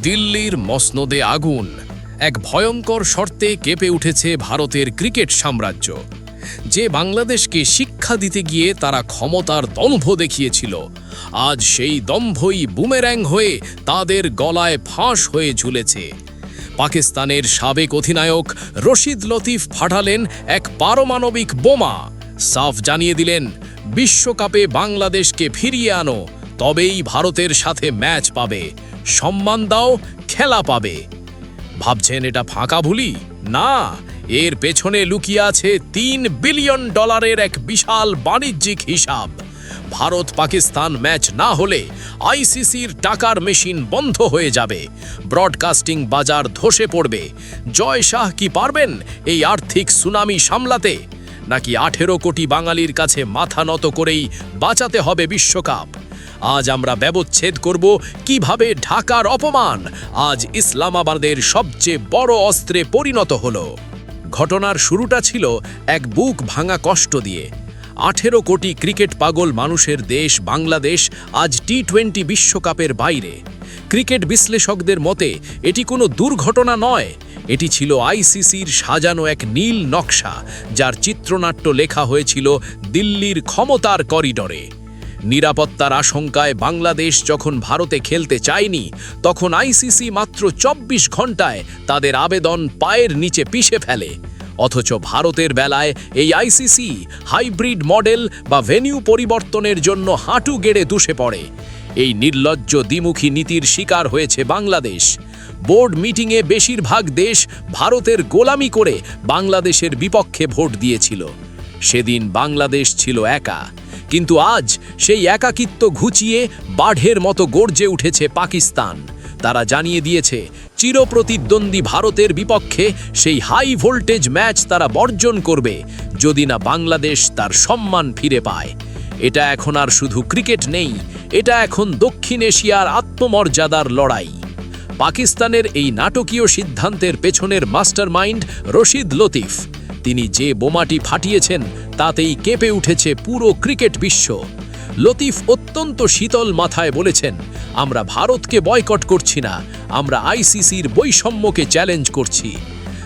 দিল্লির মসনদে আগুন। এক ভয়ঙ্কর শর্তে কেঁপে উঠেছে ভারতের ক্রিকেট সাম্রাজ্য। যে বাংলাদেশকে শিক্ষা দিতে গিয়ে তারা ক্ষমতার দম্ভ দেখিয়েছিল, আজ সেই দম্ভই বুমের্যাং হয়ে তাদের গলায় ফাঁস হয়ে ঝুলেছে। পাকিস্তানের সাবেক অধিনায়ক রশিদ লতিফ ফাটালেন এক পারমাণবিক বোমা। সাফ জানিয়ে দিলেন, বিশ্বকাপে বাংলাদেশকে ফিরিয়ে আনো তবেই ভারতের সাথে ম্যাচ পাবে। সম্মান দাও, খেলা পাবে। ভাবছেন এটা ফাঁকা ভুলি? না, এর পেছনে লুকিয়ে আছে তিন বিলিয়ন ডলারের এক বিশাল বাণিজ্যিক হিসাব। ভারত পাকিস্তান ম্যাচ না হলে আইসিসির টাকার মেশিন বন্ধ হয়ে যাবে। ব্রডকাস্টিং বাজার ধসে পড়বে। জয় শাহ কি পারবেন এই আর্থিক সুনামি সামলাতে? নাকি আঠেরো কোটি বাঙালির কাছে মাথা নত করেই বাঁচাতে হবে বিশ্বকাপ? আজ আমরা ব্যবচ্ছেদ করব কীভাবে ঢাকার অপমান। আজ ইসলামাবাদের সবচেয়ে বড় অস্ত্রে পরিণত হলো। ঘটনার শুরুটা ছিল এক বুক ভাঙা কষ্ট দিয়ে। আঠেরো কোটি ক্রিকেট পাগল মানুষের দেশ বাংলাদেশ আজ টি টোয়েন্টি বিশ্বকাপের বাইরে। ক্রিকেট বিশ্লেষকদের মতে, এটি কোনো দুর্ঘটনা নয়। এটি ছিল আইসিসির সাজানো এক নীল নকশা, যার চিত্রনাট্য লেখা হয়েছিল দিল্লির ক্ষমতার করিডরে। নিরাপত্তার আশঙ্কায় বাংলাদেশ যখন ভারতে খেলতে চায়নি, তখন আইসিসি মাত্র চব্বিশ ঘন্টায় তাদের আবেদন পায়ের নিচে পিষে ফেলে। অথচ ভারতের বেলায় এই আইসিসি হাইব্রিড মডেল বা ভেনিউ পরিবর্তনের জন্য হাঁটু গেড়ে দুষে পড়ে। এই নির্লজ্জ দ্বিমুখী নীতির শিকার হয়েছে বাংলাদেশ। বোর্ড মিটিংয়ে বেশিরভাগ দেশ ভারতের গোলামি করে বাংলাদেশের বিপক্ষে ভোট দিয়েছিল। সেদিন বাংলাদেশ ছিল একা। কিন্তু আজ সেই একাকিত্ব ঘুচিয়ে বাঢ়ের মতো গর্জে উঠেছে পাকিস্তান। তারা জানিয়ে দিয়েছে, চিরপ্রতিদ্বন্দ্বী ভারতের বিপক্ষে সেই হাই ভোল্টেজ ম্যাচ তারা বর্জন করবে, যদি না বাংলাদেশ তার সম্মান ফিরে পায়। এটা এখন আর শুধু ক্রিকেট নেই, এটা এখন দক্ষিণ এশিয়ার আত্মমর্যাদার লড়াই। পাকিস্তানের এই নাটকীয় সিদ্ধান্তের পেছনের মাস্টারমাইন্ড রশিদ লতিফ। তিনি যে বোমাটি ফাটিয়েছেন তাতেই কেঁপে উঠেছে পুরো ক্রিকেট বিশ্ব। লতিফ অত্যন্ত শীতল মাথায় বলেছেন, আমরা ভারতকে বয়কট করছি না, আমরা আইসিসির বৈষম্যকে চ্যালেঞ্জ করছি।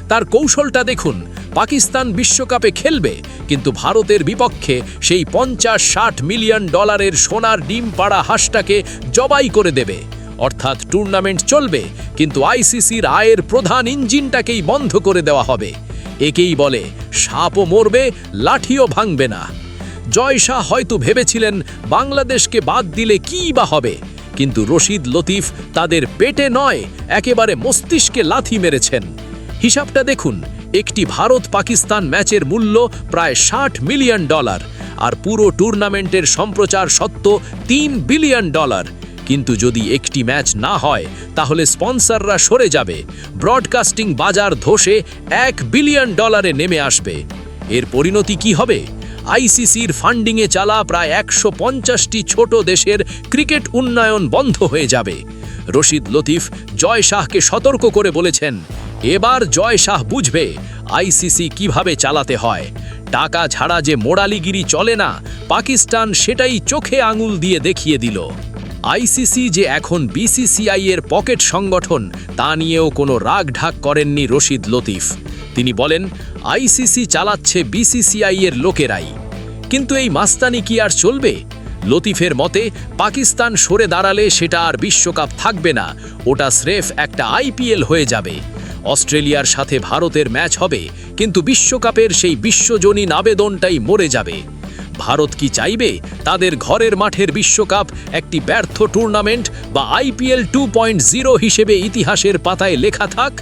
তার কৌশলটা দেখুন, পাকিস্তান বিশ্বকাপে খেলবে, কিন্তু ভারতের বিপক্ষে সেই পঞ্চাশ ষাট মিলিয়ন ডলারের সোনার ডিম পাড়া হাঁসটাকে জবাই করে দেবে। অর্থাৎ টুর্নামেন্ট চলবে, কিন্তু আইসিসির আয়ের প্রধান ইঞ্জিনটাকেই বন্ধ করে দেওয়া হবে। একেই বলে, সাপও মরবে, লাঠিও ভাঙবে না। জয় শাহ হয়তো ভেবেছিলেন বাংলাদেশকে বাদ দিলে কী বা হবে, কিন্তু রশিদ লতিফ তাদের পেটে নয়, একেবারে মস্তিষ্কে লাথি মেরেছেন। হিসাবটা দেখুন, একটি ভারত পাকিস্তান ম্যাচের মূল্য প্রায় ষাট মিলিয়ন ডলার, আর পুরো টুর্নামেন্টের সম্প্রচার সত্ত্ব তিন বিলিয়ন ডলার। কিন্তু যদি একটি ম্যাচ না হয়, তাহলে স্পন্সররা সরে যাবে। ব্রডকাস্টিং বাজার ধসে এক বিলিয়ন ডলারে নেমে আসবে। এর পরিণতি কি হবে? আইসিসির ফান্ডিংয়ে চালা প্রায় একশো পঞ্চাশটি ছোট দেশের ক্রিকেট উন্নয়ন বন্ধ হয়ে যাবে। রশিদ লতিফ জয় শাহকে সতর্ক করে বলেছেন, এবার জয় শাহ বুঝবে আইসিসি কীভাবে চালাতে হয়। টাকা ছাড়া যে মোড়ালিগিরি চলে না, পাকিস্তান সেটাই চোখে আঙুল দিয়ে দেখিয়ে দিল। আইসিসি যে এখন বিসিসিআই এর পকেট সংগঠন, তা নিয়েও কোনো রাগ ঢাক করেননি রশিদ লতিফ। তিনি বলেন আইসিসি চালাচ্ছে বিসিসিআই এর লোকেরাই। কিন্তু এই মাস্তানি কি আর চলবে? লতিফের মতে, পাকিস্তান সরে দাঁড়ালে সেটা আর বিশ্বকাপ থাকবে না, ওটা স্রেফ একটা আইপিএল হয়ে যাবে। অস্ট্রেলিয়ার সাথে ভারতের ম্যাচ হবে, কিন্তু বিশ্বকাপের সেই বিশ্বজনীন আবেদনটাই মরে যাবে। ভারত কি চাইবে? তাদের ঘরের মাঠের বিশ্বকাপ একটি ব্যর্থ টুর্নামেন্ট বা আইপিএল টু পয়েন্ট জিরো হিসেবে ইতিহাসের পাতায় লেখা থাক?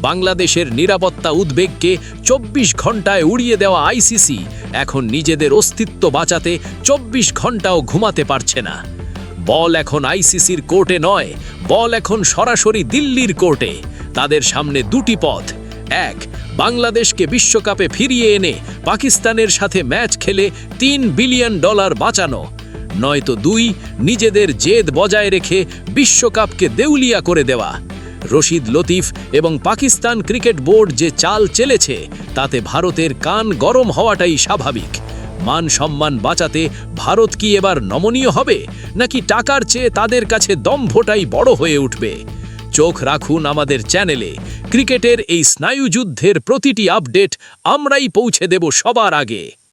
বাংলাদেশের নিরাপত্তা উদ্বেগকে চব্বিশ ঘন্টায় উড়িয়ে দেওয়া আইসিসি এখন নিজেদের অস্তিত্ব বাঁচাতে চব্বিশ ঘন্টাও ঘুমাতে পারছে না। বল এখন আইসিসির কোর্টে নয়, বল এখন সরাসরি দিল্লির কোর্টে। তাদের সামনে দুটি পথ। এক বাংলাদেশকে বিশ্বকাপে ফিরিয়ে এনে পাকিস্তানের সাথে ম্যাচ খেলে তিন বিলিয়ন ডলার বাঁচানো। নয়তো দুই, নিজেদের জেদ বজায় রেখে বিশ্বকাপকে দেউলিয়া করে দেওয়া। রশিদ লতিফ এবং পাকিস্তান ক্রিকেট বোর্ড যে চাল চেলেছে, তাতে ভারতের কান গরম হওয়াটাই স্বাভাবিক। মান সম্মান বাঁচাতে ভারত কি এবার নমনীয় হবে, নাকি টাকার চেয়ে তাদের কাছে দম্ভটাই বড় হয়ে উঠবে? চোখ রাখুন আমাদের চ্যানেলে। ক্রিকেটের এই স্নায়ুযুদ্ধের প্রতিটি আপডেট আমরাই পৌঁছে দেব সবার আগে।